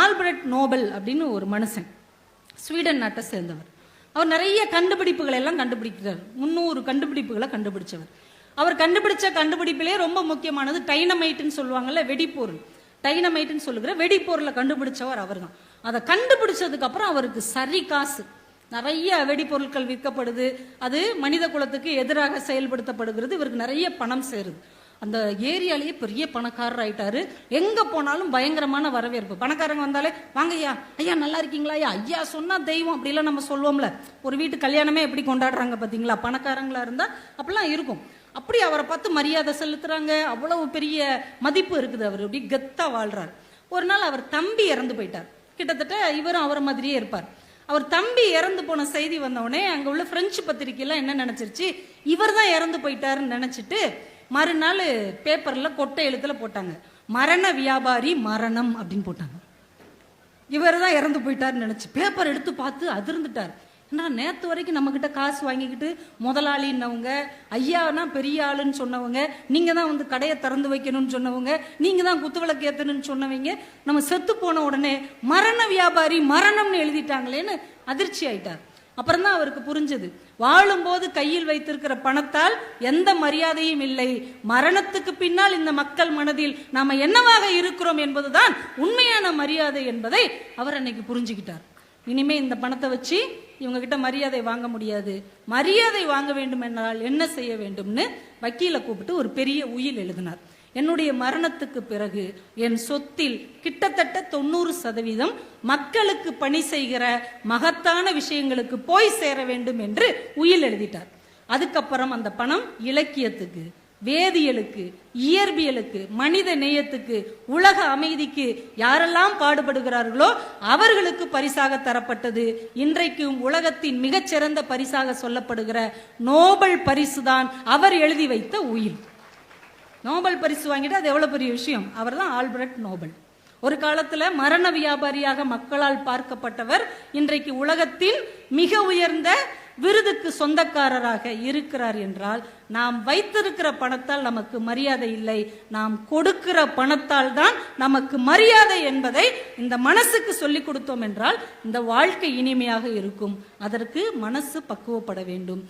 Albert Nobel அப்படின்னு ஒரு மனுஷன் ஸ்வீடன் நாட்டை சேர்ந்தவர். அவர் நிறைய கண்டுபிடிப்புகளை எல்லாம் கண்டுபிடிக்கிறார். முந்நூறு கண்டுபிடிப்புகளை கண்டுபிடிச்சவர். அவர் கண்டுபிடிச்ச கண்டுபிடிப்பிலே ரொம்ப முக்கியமானது டைனமைட்டுன்னு சொல்லுவாங்கல்ல வெடிப்பொருள். டைனமைட்டுன்னு சொல்லுகிற வெடிப்பொருளை கண்டுபிடிச்சவர் அவர்தான். அதை கண்டுபிடிச்சதுக்கு அப்புறம் அவருக்கு சரி காசு. நிறைய வெடிப்பொருட்கள் விற்கப்படுது. அது மனித குலத்துக்கு எதிராக செயல்படுத்தப்படுகிறது. இவருக்கு நிறைய பணம் சேருது. அந்த ஏரியாலேயே பெரிய பணக்காரர் ஆயிட்டாரு. எங்க போனாலும் பயங்கரமான வரவேற்பு. பணக்காரங்க வந்தாலே வாங்க ஐயா ஐயா நல்லா இருக்கீங்களா? ஐயா ஐயா சொன்னா தெய்வம் அப்படிலாம் நம்ம சொல்லுவோம்ல. ஒரு வீட்டு கல்யாணமே எப்படி கொண்டாடுறாங்க பாத்தீங்களா? பணக்காரங்களா இருந்தா அப்படிலாம் இருக்கும். அப்படி அவரை பார்த்து மரியாதை செலுத்துறாங்க. அவ்வளவு பெரிய மதிப்பு இருக்குது அவர். அப்படி கெத்தா வாழ்றார். ஒரு நாள் அவர் தம்பி இறந்து போயிட்டார். கிட்டத்தட்ட இவரும் அவரை மாதிரியே இருப்பார். அவர் தம்பி இறந்து போன செய்தி வந்தவுடனே அங்கே அங்க உள்ள பிரெஞ்சு பத்திரிக்கைலாம் என்ன நினைச்சிருச்சு? இவர் தான் இறந்து போயிட்டாருன்னு நினைச்சிட்டு மறுநாள் பேப்பரில் கொட்டை எழுத்துல போட்டாங்க. மரண வியாபாரி மரணம் அப்படின்னு போட்டாங்க. இவர் தான் இறந்து போயிட்டாருன்னு நினச்சி பேப்பர் எடுத்து பார்த்து அதிர்ந்துட்டார். ஏன்னா நேற்று வரைக்கும் நம்மக்கிட்ட காசு வாங்கிக்கிட்டு முதலாளின்னவங்க ஐயானா பெரிய ஆளுன்னு சொன்னவங்க நீங்கள் தான் வந்து கடையை திறந்து வைக்கணும்னு சொன்னவங்க நீங்கள் தான் குத்துவிளக்கு ஏற்றணும்னு சொன்னவங்க நம்ம செத்து போன உடனே மரண வியாபாரி மரணம்னு எழுதிட்டாங்களேன்னு அதிர்ச்சி ஆயிட்டார். அப்புறம் தான் அவருக்கு புரிஞ்சது. வாழும்போது கையில் வைத்திருக்கிற பணத்தால் எந்த மரியாதையும் இல்லை. மரணத்துக்கு பின்னால் இந்த மக்கள் மனதில் நாம என்னவாக இருக்கிறோம் என்பதுதான் உண்மையான மரியாதை என்பதை அவர் அன்னைக்கு புரிஞ்சுக்கிட்டார். இனிமே இந்த பணத்தை வச்சு இவங்க கிட்ட மரியாதை வாங்க முடியாது. மரியாதை வாங்க வேண்டும் என்றால் என்ன செய்ய வேண்டும்னு வக்கீலை கூப்பிட்டு ஒரு பெரிய உயில் எழுதினார். என்னுடைய மரணத்துக்கு பிறகு என் சொத்தில் கிட்டத்தட்ட தொண்ணூறு சதவீதம் மக்களுக்கு பணி செய்கிற மகத்தான விஷயங்களுக்கு போய் சேர வேண்டும் என்று உயில் எழுதிட்டார். அதுக்கப்புறம் அந்த பணம் இலக்கியத்துக்கு வேதியியலுக்கு இயற்பியலுக்கு மனித நேயத்துக்கு உலக அமைதிக்கு யாரெல்லாம் பாடுபடுகிறார்களோ அவர்களுக்கு பரிசாக தரப்பட்டது. இன்றைக்கும் உலகத்தின் மிகச்சிறந்த பரிசாக சொல்லப்படுகிற நோபல் பரிசுதான் அவர் எழுதி வைத்த உயிர் நோபல் பரிசு வாங்கிட்டு அது எவ்வளோ பெரிய விஷயம்? அவர் தான் ஆல்பர்ட் நோபல். ஒரு காலத்தில் மரண வியாபாரியாக மக்களால் பார்க்கப்பட்டவர் இன்றைக்கு உலகத்தின் மிக உயர்ந்த விருதுக்கு சொந்தக்காரராக இருக்கிறார் என்றால் நாம் வைத்திருக்கிற பணத்தால் நமக்கு மரியாதை இல்லை. நாம் கொடுக்கிற பணத்தால் தான் நமக்கு மரியாதை என்பதை இந்த மனசுக்கு சொல்லிக் கொடுத்தோம் என்றால் இந்த வாழ்க்கை இனிமையாக இருக்கும். அதற்கு மனசு பக்குவப்பட வேண்டும்.